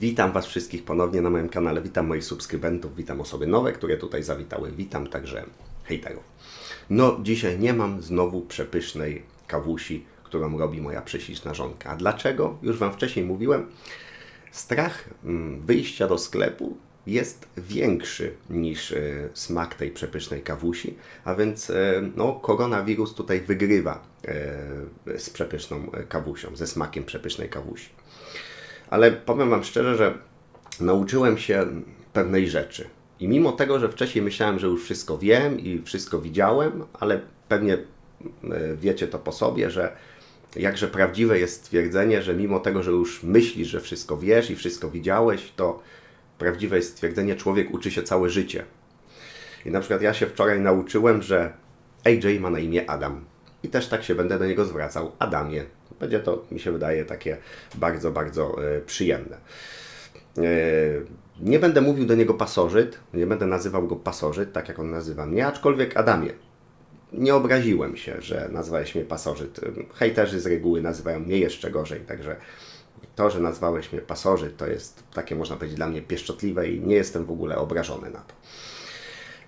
Witam Was wszystkich ponownie na moim kanale. Witam moich subskrybentów, witam osoby nowe, które tutaj zawitały. Witam także hejterów. No, dzisiaj nie mam znowu przepysznej kawusi, którą robi moja prześliczna żonka. A dlaczego? Już Wam wcześniej mówiłem. Strach mm, wyjścia do sklepu jest większy niż e, smak tej przepysznej kawusi, a więc e, no, koronawirus tutaj wygrywa e, z przepyszną kawusią, ze smakiem przepysznej kawusi. Ale powiem Wam szczerze, że nauczyłem się pewnej rzeczy. I mimo tego, że wcześniej myślałem, że już wszystko wiem i wszystko widziałem, ale pewnie e, wiecie to po sobie, że jakże prawdziwe jest stwierdzenie, że mimo tego, że już myślisz, że wszystko wiesz i wszystko widziałeś, to prawdziwe jest stwierdzenie, człowiek uczy się całe życie. I na przykład ja się wczoraj nauczyłem, że AJ ma na imię Adam. I też tak się będę do niego zwracał, Adamie. Będzie to, mi się wydaje, takie bardzo, bardzo e, przyjemne. E, nie będę mówił do niego pasożyt, nie będę nazywał go pasożyt, tak jak on nazywa mnie, aczkolwiek Adamie. Nie obraziłem się, że nazwałeś mnie pasożyt. Hejterzy z reguły nazywają mnie jeszcze gorzej, także to, że nazwałeś mnie pasożyt, to jest takie, można powiedzieć, dla mnie pieszczotliwe i nie jestem w ogóle obrażony na to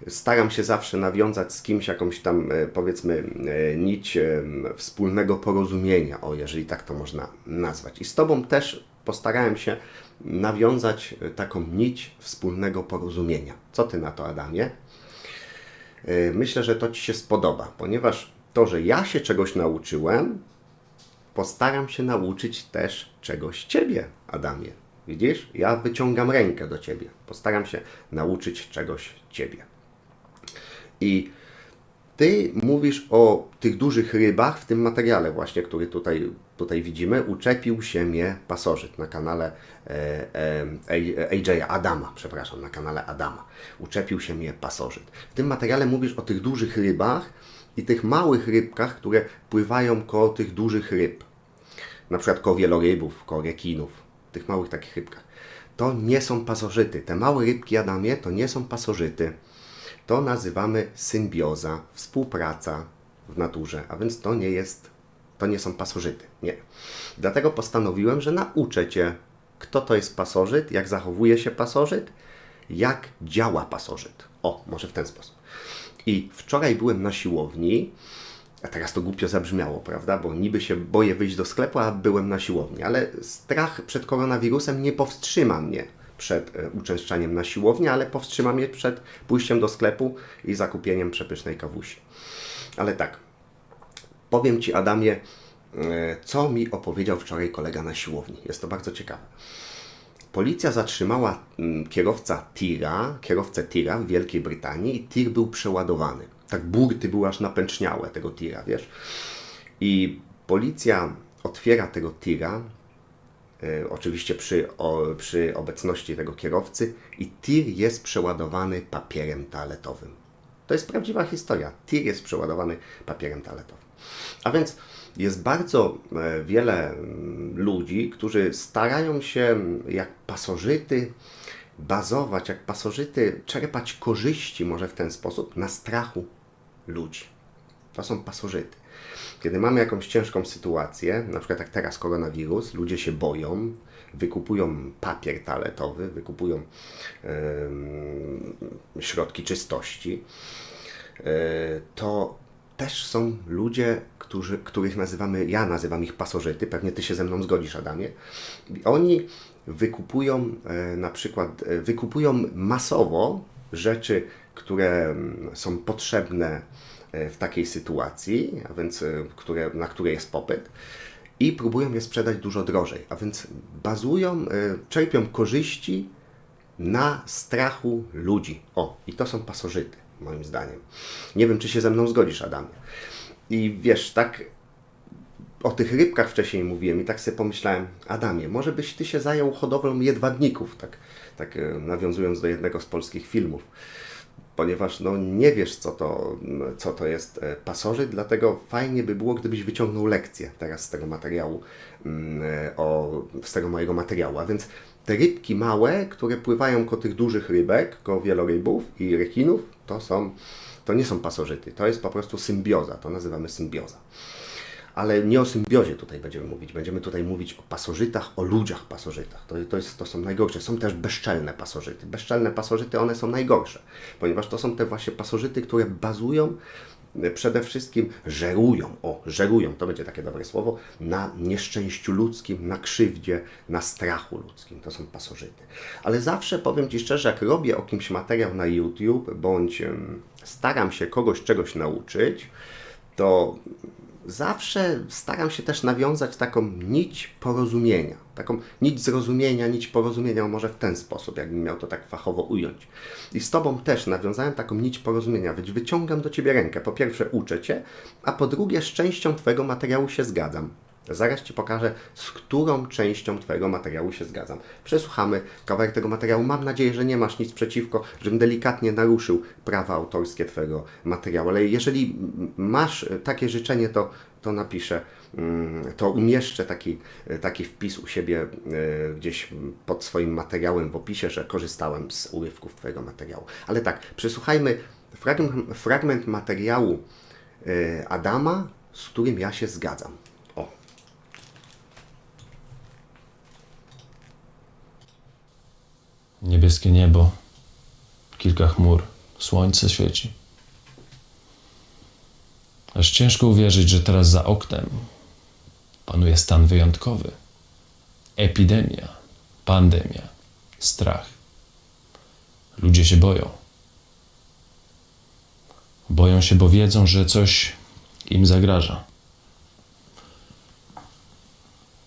staram się zawsze nawiązać z kimś jakąś tam, e, powiedzmy, e, nić e, wspólnego porozumienia, o jeżeli tak to można nazwać. I z Tobą też postarałem się nawiązać taką nić wspólnego porozumienia. Co Ty na to, Adamie? Myślę, że to Ci się spodoba, ponieważ to, że ja się czegoś nauczyłem, postaram się nauczyć też czegoś Ciebie, Adamie. Widzisz? Ja wyciągam rękę do Ciebie. Postaram się nauczyć czegoś Ciebie. I Ty mówisz o tych dużych rybach w tym materiale właśnie, który tutaj, tutaj widzimy. Uczepił się mnie pasożyt na kanale e, e, AJ Adama, przepraszam, na kanale Adama. Uczepił się mnie pasożyt. W tym materiale mówisz o tych dużych rybach i tych małych rybkach, które pływają koło tych dużych ryb. Na przykład koło wielorybów, koło rekinów, tych małych takich rybkach. To nie są pasożyty. Te małe rybki, Adamie, to nie są pasożyty. To nazywamy symbioza, współpraca w naturze, a więc to nie jest, to nie są pasożyty. Nie. Dlatego postanowiłem, że nauczę Cię, kto to jest pasożyt, jak zachowuje się pasożyt, jak działa pasożyt. O, może w ten sposób. I wczoraj byłem na siłowni, a teraz to głupio zabrzmiało, prawda? Bo niby się boję wyjść do sklepu, a byłem na siłowni, ale strach przed koronawirusem nie powstrzyma mnie przed e, uczęszczaniem na siłownię, ale powstrzyma mnie przed pójściem do sklepu i zakupieniem przepysznej kawusi. Ale tak, powiem Ci, Adamie, e, co mi opowiedział wczoraj kolega na siłowni. Jest to bardzo ciekawe. Policja zatrzymała mm, kierowca tira, kierowcę tira w Wielkiej Brytanii i tir był przeładowany. Tak burty były aż napęczniałe tego tira, wiesz. I policja otwiera tego tira, oczywiście przy, o, przy obecności tego kierowcy i tir jest przeładowany papierem toaletowym. To jest prawdziwa historia. Tir jest przeładowany papierem toaletowym. A więc jest bardzo e, wiele mm, ludzi, którzy starają się jak pasożyty bazować, jak pasożyty czerpać korzyści, może w ten sposób, na strachu ludzi. To są pasożyty. Kiedy mamy jakąś ciężką sytuację, na przykład jak teraz koronawirus, ludzie się boją, wykupują papier toaletowy, wykupują em, środki czystości, e, to też są ludzie, którzy, których nazywamy, ja nazywam ich pasożyty, pewnie Ty się ze mną zgodzisz, Adamie. Oni wykupują e, na przykład, e, wykupują masowo rzeczy, które są potrzebne w takiej sytuacji, a więc e, które, na które jest popyt i próbują je sprzedać dużo drożej, a więc bazują, e, czerpią korzyści na strachu ludzi. O, i to są pasożyty, moim zdaniem. Nie wiem, czy się ze mną zgodzisz, Adamie. I wiesz, tak o tych rybkach wcześniej mówiłem i tak sobie pomyślałem, Adamie, może byś ty się zajął hodowlą jedwabników, tak, tak e, nawiązując do jednego z polskich filmów. Ponieważ no, nie wiesz, co to, co to jest e, pasożyt, dlatego fajnie by było, gdybyś wyciągnął lekcję teraz z tego materiału, mm, e, o, z tego mojego materiału. A więc te rybki małe, które pływają ko tych dużych rybek, ko wielorybów i rekinów, to są, to nie są pasożyty, to jest po prostu symbioza, to nazywamy symbioza. Ale nie o symbiozie tutaj będziemy mówić. Będziemy tutaj mówić o pasożytach, o ludziach pasożytach. To, to, jest, to są najgorsze. Są też bezczelne pasożyty. Bezczelne pasożyty, one są najgorsze, ponieważ to są te właśnie pasożyty, które bazują e, przede wszystkim żerują, o, żerują, to będzie takie dobre słowo, na nieszczęściu ludzkim, na krzywdzie, na strachu ludzkim. To są pasożyty. Ale zawsze powiem Ci szczerze, jak robię o kimś materiał na YouTube, bądź staram się kogoś czegoś nauczyć, to zawsze staram się też nawiązać taką nić porozumienia, taką nić zrozumienia, nić porozumienia, może w ten sposób, jakbym miał to tak fachowo ująć. I z Tobą też nawiązałem taką nić porozumienia, więc wyciągam do Ciebie rękę. Po pierwsze uczę Cię, a po drugie z częścią Twojego materiału się zgadzam. Zaraz Ci pokażę, z którą częścią Twojego materiału się zgadzam. Przesłuchamy kawałek tego materiału. Mam nadzieję, że nie masz nic przeciwko, żebym delikatnie naruszył prawa autorskie Twojego materiału. Ale jeżeli masz e, takie życzenie, to, to napiszę, mm, to umieszczę taki, e, taki wpis u siebie e, gdzieś pod swoim materiałem w opisie, że korzystałem z urywków Twojego materiału. Ale tak, przesłuchajmy fragment, fragment materiału Adama, z którym ja się zgadzam. O. Niebieskie niebo, kilka chmur, słońce świeci. Aż ciężko uwierzyć, że teraz za oknem panuje stan wyjątkowy. Epidemia, pandemia, strach. Ludzie się boją. Boją się, bo wiedzą, że coś im zagraża.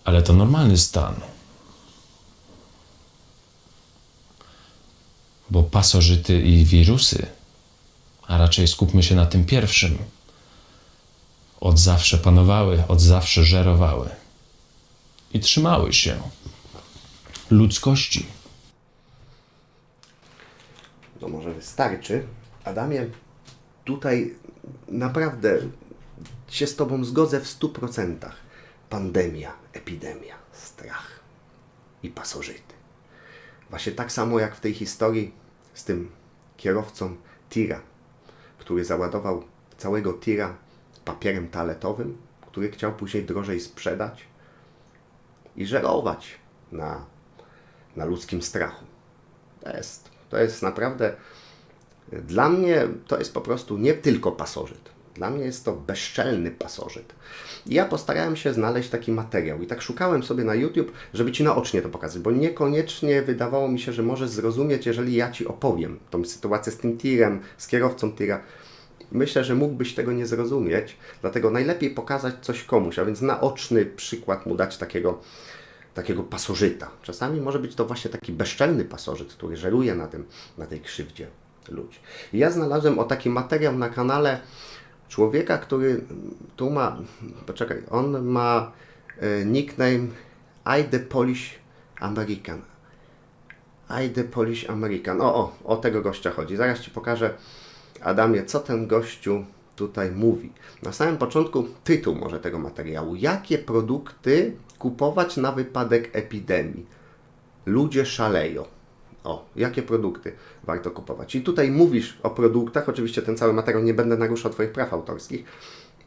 Ale to normalny stan. Bo pasożyty i wirusy, a raczej skupmy się na tym pierwszym, od zawsze panowały, od zawsze żerowały i trzymały się ludzkości. No może wystarczy. Adamie, tutaj naprawdę się z Tobą zgodzę w stu procentach. Pandemia, epidemia, strach i pasożyty. Właśnie tak samo jak w tej historii z tym kierowcą tira, który załadował całego tira papierem toaletowym, który chciał później drożej sprzedać i żerować na, na ludzkim strachu. To jest, to jest naprawdę dla mnie to jest po prostu nie tylko pasożyt. Dla mnie jest to bezczelny pasożyt. I ja postarałem się znaleźć taki materiał i tak szukałem sobie na YouTube, żeby Ci naocznie to pokazać, bo niekoniecznie wydawało mi się, że możesz zrozumieć, jeżeli ja Ci opowiem tą sytuację z tym tirem, z kierowcą tira. Myślę, że mógłbyś tego nie zrozumieć, dlatego najlepiej pokazać coś komuś, a więc naoczny przykład mu dać takiego, takiego pasożyta. Czasami może być to właśnie taki bezczelny pasożyt, który żeruje na, tym, na tej krzywdzie ludzi. I ja znalazłem o taki materiał na kanale człowieka, który tu ma, poczekaj, on ma e, nickname I the Polish American. I the Polish American. O, o, o tego gościa chodzi. Zaraz Ci pokażę, Adamie, co ten gościu tutaj mówi. Na samym początku tytuł może tego materiału. Jakie produkty kupować na wypadek epidemii? Ludzie szaleją. O, jakie produkty warto kupować? I tutaj mówisz o produktach, oczywiście ten cały materiał nie będę naruszał Twoich praw autorskich.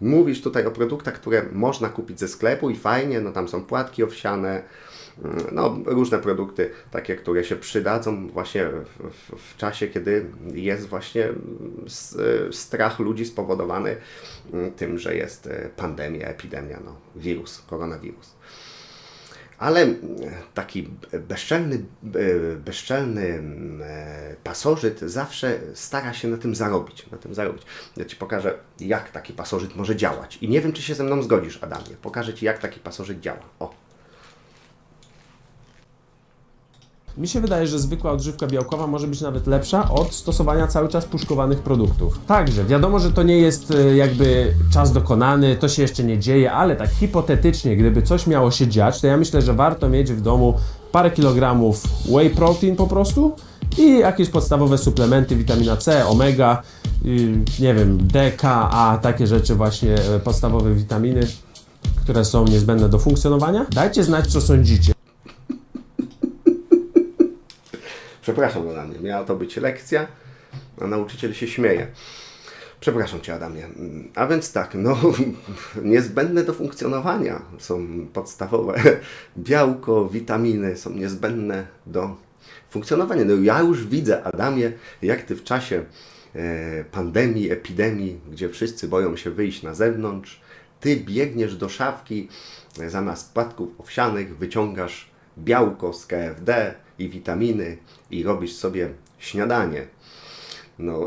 Mówisz tutaj o produktach, które można kupić ze sklepu i fajnie, no tam są płatki owsiane, mm, no różne produkty, takie, które się przydadzą właśnie w, w, w czasie, kiedy jest właśnie strach ludzi spowodowany mm, tym, że jest y, pandemia, epidemia, no wirus, koronawirus. Ale mm, taki bezczelny, e, bezczelny mm, e, pasożyt zawsze stara się na tym zarobić. Na tym zarobić. Ja Ci pokażę, jak taki pasożyt może działać. I nie wiem, czy się ze mną zgodzisz, Adamie. Pokażę Ci, jak taki pasożyt działa. O. Mi się wydaje, że zwykła odżywka białkowa może być nawet lepsza od stosowania cały czas puszkowanych produktów. Także wiadomo, że to nie jest e, jakby czas dokonany, to się jeszcze nie dzieje, ale tak hipotetycznie, gdyby coś miało się dziać, to ja myślę, że warto mieć w domu parę kilogramów whey protein po prostu i jakieś podstawowe suplementy, witamina C, omega, nie wiem, D, K, A, takie rzeczy właśnie, e, podstawowe witaminy, które są niezbędne do funkcjonowania. Dajcie znać, co sądzicie. Przepraszam, Adamie. Miała to być lekcja, a nauczyciel się śmieje. Przepraszam Cię, Adamie. A więc tak, no, niezbędne do funkcjonowania są podstawowe. Białko, witaminy są niezbędne do funkcjonowania. No, ja już widzę, Adamie, jak Ty w czasie e, pandemii, epidemii, gdzie wszyscy boją się wyjść na zewnątrz, Ty biegniesz do szafki, e, zamiast płatków owsianych wyciągasz białko z KFD i witaminy i robisz sobie śniadanie. No,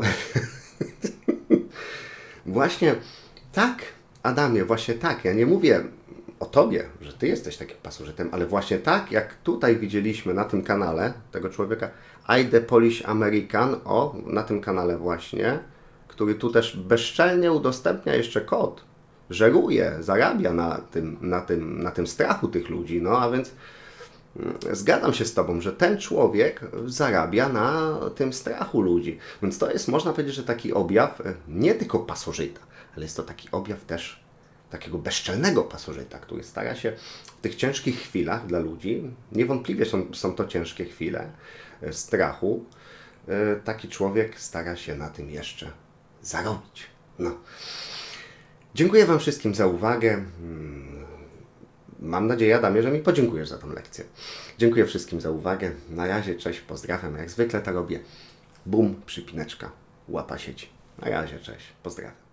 Właśnie tak, Adamie, właśnie tak. Ja nie mówię o tobie, że ty jesteś takim pasożytem, ale właśnie tak, jak tutaj widzieliśmy na tym kanale tego człowieka, the Polish American, o, na tym kanale właśnie, który tu też bezczelnie udostępnia jeszcze kod, żeruje, zarabia na tym, na tym, na tym strachu tych ludzi, no a więc Zgadzam się z Tobą, że ten człowiek zarabia na tym strachu ludzi. Więc to jest, można powiedzieć, że taki objaw e, nie tylko pasożyta, ale jest to taki objaw też takiego bezczelnego pasożyta, który stara się w tych ciężkich chwilach dla ludzi, niewątpliwie są, są to ciężkie chwile e, strachu, e, taki człowiek stara się na tym jeszcze zarobić. No. Dziękuję Wam wszystkim za uwagę. Mam nadzieję, Adamie, że mi podziękujesz za tę lekcję. Dziękuję wszystkim za uwagę. Na razie, cześć, pozdrawiam. Jak zwykle to robię. Bum, przypineczka, łapa sieci. Na razie, cześć, pozdrawiam.